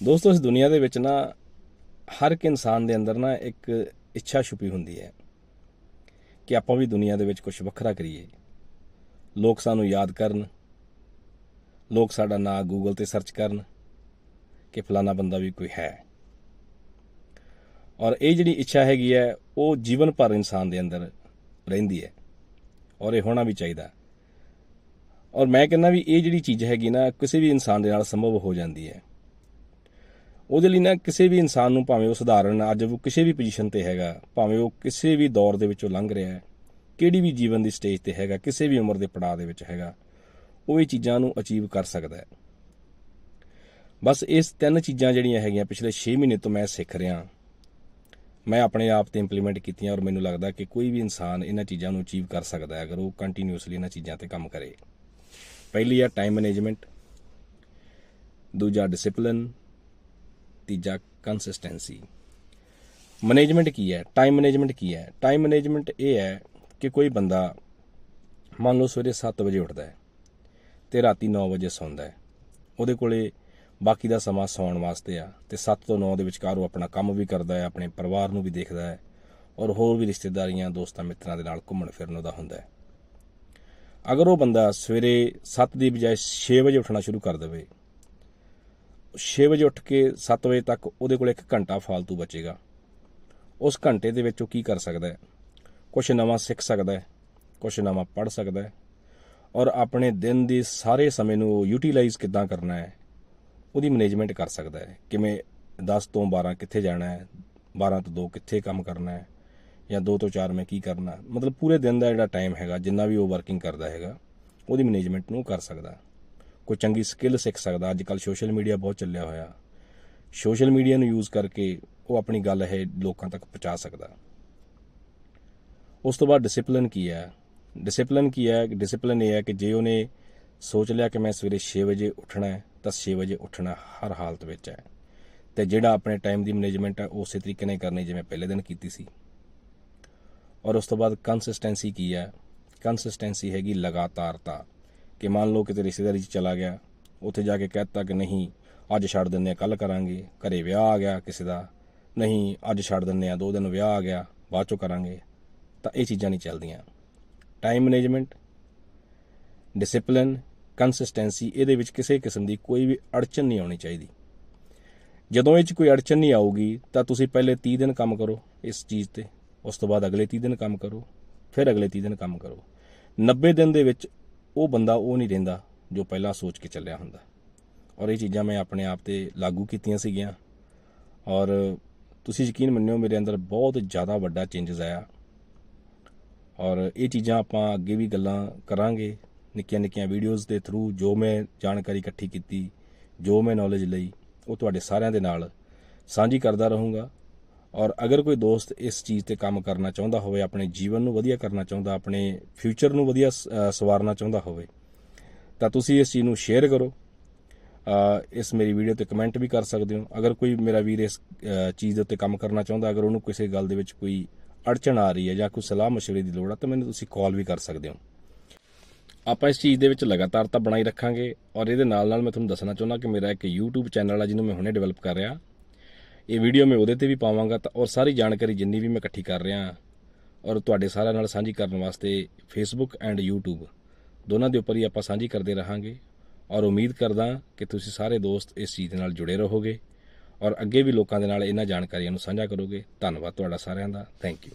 ਦੋਸਤੋ, ਇਸ ਦੁਨੀਆ ਦੇ ਵਿੱਚ ਨਾ ਹਰ ਇੱਕ ਇਨਸਾਨ ਦੇ ਅੰਦਰ ਨਾ ਇੱਕ ਇੱਛਾ ਛੁਪੀ ਹੁੰਦੀ ਹੈ ਕਿ ਆਪਾਂ ਵੀ ਦੁਨੀਆ ਦੇ ਵਿੱਚ ਕੁਝ ਵੱਖਰਾ ਕਰੀਏ। ਲੋਕ ਸਾਨੂੰ ਯਾਦ ਕਰਨ, ਲੋਕ ਸਾਡਾ ਨਾਂ ਗੂਗਲ ਤੇ ਸਰਚ ਕਰਨ ਕਿ ਫਲਾਣਾ ਬੰਦਾ ਵੀ ਕੋਈ ਹੈ। ਔਰ ਇਹ ਜਿਹੜੀ ਇੱਛਾ ਹੈਗੀ ਹੈ, ਉਹ ਜੀਵਨ ਭਰ ਇਨਸਾਨ ਦੇ ਅੰਦਰ ਰਹਿੰਦੀ ਹੈ ਔਰ ਇਹ ਹੋਣਾ ਵੀ ਚਾਹੀਦਾ। ਔਰ ਮੈਂ ਕਹਿੰਦਾ ਵੀ ਇਹ ਜਿਹੜੀ ਚੀਜ਼ ਹੈਗੀ ਨਾ, ਕਿਸੇ ਵੀ ਇਨਸਾਨ ਦੇ ਨਾਲ ਸੰਭਵ ਹੋ ਜਾਂਦੀ ਹੈ। ਉਹਦੇ ਲਈ ਨਾ ਕਿਸੇ ਵੀ ਇਨਸਾਨ ਨੂੰ ਭਾਵੇਂ ਉਹ ਸਧਾਰਨ, ਅੱਜ ਉਹ ਕਿਸੇ ਵੀ ਪੋਜੀਸ਼ਨ ਤੇ ਹੈਗਾ, ਭਾਵੇਂ ਉਹ ਕਿਸੇ ਵੀ ਦੌਰ ਦੇ ਵਿੱਚੋਂ ਲੰਘ ਰਿਹਾ ਹੈ, ਕਿਹੜੀ ਵੀ ਜੀਵਨ ਦੀ ਸਟੇਜ ਤੇ ਹੈਗਾ, ਕਿਸੇ ਵੀ ਉਮਰ ਦੇ ਪੜਾਅ ਦੇ ਵਿੱਚ ਹੈਗਾ, ਉਹ ਇਹ ਚੀਜ਼ਾਂ ਨੂੰ ਅਚੀਵ ਕਰ ਸਕਦਾ ਹੈ। ਬਸ ਇਸ ਤਿੰਨ ਚੀਜ਼ਾਂ ਜਿਹੜੀਆਂ ਹੈਗੀਆਂ, ਪਿਛਲੇ 6 ਮਹੀਨੇ ਤੋਂ ਮੈਂ ਸਿੱਖ ਰਿਹਾ। ਮੈਂ ਆਪਣੇ ਆਪ ਤੇ ਇੰਪਲੀਮੈਂਟ ਕੀਤੀਆਂ ਔਰ ਮੈਨੂੰ ਲੱਗਦਾ ਕਿ ਕੋਈ ਵੀ ਇਨਸਾਨ ਇਹਨਾਂ ਚੀਜ਼ਾਂ ਨੂੰ ਅਚੀਵ ਕਰ ਸਕਦਾ ਹੈ, ਅਗਰ ਉਹ ਕੰਟੀਨਿਊਸਲੀ ਇਹਨਾਂ ਚੀਜ਼ਾਂ ਤੇ ਕੰਮ ਕਰੇ। ਪਹਿਲੀ ਆ ਟਾਈਮ ਮੈਨੇਜਮੈਂਟ ਦੂਜਾ ਡਿਸਪਲਿਨ ਤੀਜਾ ਕੰਸਿਸਟੈਂਸੀ ਮੈਨੇਜਮੈਂਟ ਕੀ ਹੈ? ਟਾਈਮ ਮੈਨੇਜਮੈਂਟ ਕੀ ਹੈ? ਟਾਈਮ ਮੈਨੇਜਮੈਂਟ ਇਹ ਹੈ ਕਿ ਕੋਈ ਬੰਦਾ ਮੰਨ ਲਓ ਸਵੇਰੇ 7 ਵਜੇ ਉੱਠਦਾ ਹੈ ਤੇ ਰਾਤੀ 9 ਵਜੇ ਸੌਂਦਾ ਹੈ। ਉਹਦੇ ਕੋਲੇ ਬਾਕੀ ਦਾ ਸਮਾਂ ਸੌਣ ਵਾਸਤੇ ਆ ਤੇ 7 ਤੋਂ 9 ਦੇ ਵਿਚਕਾਰ ਉਹ ਆਪਣਾ ਕੰਮ ਵੀ ਕਰਦਾ ਹੈ, ਆਪਣੇ ਪਰਿਵਾਰ ਨੂੰ ਵੀ ਦੇਖਦਾ ਹੈ ਔਰ ਹੋਰ ਵੀ ਰਿਸ਼ਤੇਦਾਰੀਆਂ, ਦੋਸਤਾਂ, ਮਿੱਤਰਾਂ ਦੇ ਨਾਲ ਘੁੰਮਣ ਫਿਰਨ ਉਹਦਾ ਹੁੰਦਾ ਹੈ। ਅਗਰ ਉਹ ਬੰਦਾ ਸਵੇਰੇ 7 ਦੀ ਬਜਾਏ 6 ਵਜੇ ਉੱਠਣਾ ਸ਼ੁਰੂ ਕਰ ਦੇਵੇ 6 ਵਜੇ ਉੱਠ ਕੇ 7 ਵਜੇ ਤੱਕ ਉਹਦੇ ਕੋਲ ਇੱਕ ਘੰਟਾ ਫालतू ਬਚੇਗਾ। ਉਸ ਘੰਟੇ ਦੇ ਵਿੱਚ ਉਹ ਕੀ ਕਰ ਸਕਦਾ ਹੈ? ਕੁਝ ਨਵਾਂ ਸਿੱਖ ਸਕਦਾ ਹੈ ਕੁਝ ਨਵਾਂ ਪੜ੍ਹ ਸਕਦਾ ਹੈ ਔਰ ਆਪਣੇ ਦਿਨ ਦੇ ਸਾਰੇ ਸਮੇਂ ਨੂੰ ਯੂਟਿਲਾਈਜ਼ ਕਿੱਦਾਂ ਕਰਨਾ ਹੈ, ਉਹਦੀ ਮੈਨੇਜਮੈਂਟ ਕਰ ਸਕਦਾ ਹੈ। ਕਿਵੇਂ 10 ਤੋਂ 12 ਕਿੱਥੇ ਜਾਣਾ ਹੈ 12 ਤੋਂ 2 ਕਿੱਥੇ ਕੰਮ ਕਰਨਾ ਹੈ ਜਾਂ 2 ਤੋਂ 4 ਮੈਂ ਕੀ ਕਰਨਾ ਮਤਲਬ ਪੂਰੇ ਦਿਨ ਦਾ ਜਿਹੜਾ ਟਾਈਮ ਹੈਗਾ, ਜਿੰਨਾ ਵੀ ਉਹ ਵਰਕਿੰਗ ਕਰਦਾ ਹੈਗਾ, ਉਹਦੀ ਮੈਨੇਜਮੈਂਟ ਨੂੰ ਕਰ ਸਕਦਾ ਕੋਈ ਚੰਗੀ ਸਕਿੱਲ ਸਿੱਖ ਸਕਦਾ। ਅੱਜ ਕੱਲ ਸੋਸ਼ਲ ਮੀਡੀਆ ਬਹੁਤ ਚੱਲਿਆ ਹੋਇਆ। ਸੋਸ਼ਲ ਮੀਡੀਆ ਨੂੰ ਯੂਜ਼ ਕਰਕੇ ਉਹ ਆਪਣੀ ਗੱਲ ਹੈ ਲੋਕਾਂ ਤੱਕ ਪਹੁੰਚਾ ਸਕਦਾ। ਉਸ ਤੋਂ ਬਾਅਦ ਡਿਸਪਲਿਨ ਕੀ ਹੈ? ਡਿਸਪਲਿਨ ਕੀ ਹੈ? ਡਿਸਪਲਿਨ ਇਹ ਹੈ ਕਿ ਜੇ ਉਹਨੇ ਸੋਚ ਲਿਆ ਕਿ ਮੈਂ ਸਵੇਰੇ 6 ਵਜੇ ਉੱਠਣਾ ਹੈ, ਤਾਂ 6 ਵਜੇ ਉੱਠਣਾ ਹਰ ਹਾਲਤ ਵਿੱਚ ਹੈ। ਤੇ ਜਿਹੜਾ ਆਪਣੇ ਟਾਈਮ ਦੀ ਮੈਨੇਜਮੈਂਟ ਹੈ, ਉਹ ਉਸੇ ਤਰੀਕੇ ਨਾਲ ਹੀ ਕਰਨੀ, ਜਿਵੇਂ ਪਹਿਲੇ ਦਿਨ ਕੀਤੀ ਸੀ। ਔਰ ਉਸ ਤੋਂ ਬਾਅਦ ਕੰਸਿਸਟੈਂਸੀ ਕੀ ਹੈ? ਕੰਸਿਸਟੈਂਸੀ ਹੈਗੀ ਲਗਾਤਾਰਤਾ। ਕਿ ਮੰਨ ਲਓ ਕਿਤੇ ਰਿਸ਼ਤੇਦਾਰੀ 'ਚ ਚਲਾ ਗਿਆ, ਉੱਥੇ ਜਾ ਕੇ ਕਹਿਤਾ ਕਿ ਨਹੀਂ, ਅੱਜ ਛੱਡ ਦਿੰਨੇ ਆ ਕੱਲ ਕਰਾਂਗੇ, ਘਰੇ ਵਿਆਹ ਆ ਗਿਆ ਕਿਸੇ ਦਾ, ਨਹੀਂ, ਅੱਜ ਛੱਡ ਦਿੰਨੇ ਆ, ਦੋ ਦਿਨ ਵਿਆਹ ਆ ਗਿਆ, ਬਾਅਦ ਚੋਂ ਕਰਾਂਗੇ। ਤਾਂ ਇਹ ਚੀਜ਼ਾਂ ਨਹੀਂ ਚੱਲਦੀਆਂ। ਟਾਈਮ ਮੈਨੇਜਮੈਂਟ ਡਿਸਪਲਿਨ ਕੰਸਿਸਟੈਂਸੀ ਇਹਦੇ ਵਿੱਚ ਕਿਸੇ ਕਿਸਮ ਦੀ ਕੋਈ ਵੀ ਅੜਚਨ ਨਹੀਂ ਆਉਣੀ ਚਾਹੀਦੀ। ਜਦੋਂ ਇਹ 'ਚ ਕੋਈ ਅੜਚਨ ਨਹੀਂ ਆਊਗੀ, ਤਾਂ ਤੁਸੀਂ ਪਹਿਲੇ 30 ਦਿਨ ਕੰਮ ਕਰੋ ਇਸ ਚੀਜ਼ ਤੇ, ਉਸ ਤੋਂ ਬਾਅਦ ਅਗਲੇ 30 ਦਿਨ ਕੰਮ ਕਰੋ, ਫਿਰ ਅਗਲੇ 30 ਦਿਨ ਕੰਮ ਕਰੋ। 90 ਦਿਨ ਦੇ ਵਿੱਚ ਉਹ ਬੰਦਾ ਉਹ ਨਹੀਂ ਰਹਿੰਦਾ ਜੋ ਪਹਿਲਾਂ ਸੋਚ ਕੇ ਚੱਲਿਆ ਹੁੰਦਾ। ਔਰ ਇਹ ਚੀਜ਼ਾਂ ਮੈਂ ਆਪਣੇ ਆਪ ਤੇ ਲਾਗੂ ਕੀਤੀਆਂ ਸੀਗੀਆਂ। ਔਰ ਤੁਸੀਂ ਯਕੀਨ ਮੰਨਿਓ, ਮੇਰੇ ਅੰਦਰ ਬਹੁਤ ਜ਼ਿਆਦਾ ਵੱਡਾ ਚੇਂਜਸ ਆਇਆ। ਔਰ ਇਹ ਚੀਜ਼ਾਂ ਆਪਾਂ ਅੱਗੇ ਵੀ ਗੱਲਾਂ ਕਰਾਂਗੇ, ਨਿੱਕੀਆਂ ਨਿੱਕੀਆਂ ਵੀਡੀਓਜ਼ ਦੇ ਥਰੂ ਜੋ ਮੈਂ ਜਾਣਕਾਰੀ ਇਕੱਠੀ ਕੀਤੀ, ਜੋ ਮੈਂ ਨੌਲੇਜ ਲਈ, ਉਹ ਤੁਹਾਡੇ ਸਾਰਿਆਂ ਦੇ ਨਾਲ ਸਾਂਝੀ ਕਰਦਾ ਰਹੂੰਗਾ। ਔਰ ਅਗਰ ਕੋਈ ਦੋਸਤ ਇਸ ਚੀਜ਼ ਤੇ ਕੰਮ ਕਰਨਾ ਚਾਹੁੰਦਾ ਹੋਵੇ, ਆਪਣੇ ਜੀਵਨ ਨੂੰ ਵਧੀਆ ਕਰਨਾ ਚਾਹੁੰਦਾ, ਆਪਣੇ ਫਿਊਚਰ ਨੂੰ ਵਧੀਆ ਸਵਾਰਨਾ ਚਾਹੁੰਦਾ ਹੋਵੇ, ਤਾਂ ਤੁਸੀਂ ਇਸ ਚੀਜ਼ ਨੂੰ ਸ਼ੇਅਰ ਕਰੋ। ਇਸ ਮੇਰੀ ਵੀਡੀਓ ਤੇ ਕਮੈਂਟ ਵੀ ਕਰ ਸਕਦੇ ਹੋ। ਅਗਰ ਕੋਈ ਮੇਰਾ ਵੀਰ ਇਸ ਚੀਜ਼ ਦੇ ਉੱਤੇ ਕੰਮ ਕਰਨਾ ਚਾਹੁੰਦਾ, ਅਗਰ ਉਹਨੂੰ ਕਿਸੇ ਗੱਲ ਦੇ ਵਿੱਚ ਕੋਈ ਅੜਚਣ ਆ ਰਹੀ ਹੈ ਜਾਂ ਕੋਈ ਸਲਾਹ ਮਸ਼ਵਰੇ ਦੀ ਲੋੜ ਆ, ਤਾਂ ਮੈਨੂੰ ਤੁਸੀਂ ਕਾਲ ਵੀ ਕਰ ਸਕਦੇ ਹੋ। ਆਪਾਂ ਇਸ ਚੀਜ਼ ਦੇ ਵਿੱਚ ਲਗਾਤਾਰ ਤਾਂ ਬਣਾਈ ਰੱਖਾਂਗੇ ਔਰ ਇਹਦੇ ਨਾਲ ਨਾਲ ਮੈਂ ਤੁਹਾਨੂੰ ਦੱਸਣਾ ਚਾਹੁੰਦਾ ਕਿ ਮੇਰਾ ਇੱਕ YouTube ਚੈਨਲ ਆ, ਜਿਹਨੂੰ ਮੈਂ ਹੁਣੇ ਡਿਵੈਲਪ ਕਰ ਰਿਹਾ। ਇਹ ਵੀਡੀਓ ਮੈਂ ਉਹਦੇ ਤੇ ਵੀ ਪਾਵਾਂਗਾ ਤਾਂ ਔਰ ਸਾਰੀ ਜਾਣਕਾਰੀ ਜਿੰਨੀ ਵੀ ਮੈਂ ਇਕੱਠੀ ਕਰ ਰਿਹਾ ਔਰ ਤੁਹਾਡੇ ਸਾਰਿਆਂ ਨਾਲ ਸਾਂਝੀ ਕਰਨ ਵਾਸਤੇ ਫੇਸਬੁੱਕ ਐਂਡ YouTube ਦੋਨਾਂ ਦੇ ਉੱਪਰ ਹੀ ਆਪਾਂ ਸਾਂਝੀ ਕਰਦੇ ਰਹਾਂਗੇ ਔਰ ਉਮੀਦ ਕਰਦਾ ਕਿ ਤੁਸੀਂ ਸਾਰੇ ਦੋਸਤ ਇਸ ਚੀਜ਼ ਦੇ ਨਾਲ ਜੁੜੇ ਰਹੋਗੇ ਔਰ ਅੱਗੇ ਵੀ ਲੋਕਾਂ ਦੇ ਨਾਲ ਇਹਨਾਂ ਜਾਣਕਾਰੀਆਂ ਨੂੰ ਸਾਂਝਾ ਕਰੋਗੇ। ਧੰਨਵਾਦ ਤੁਹਾਡਾ ਸਾਰਿਆਂ ਦਾ। Thank you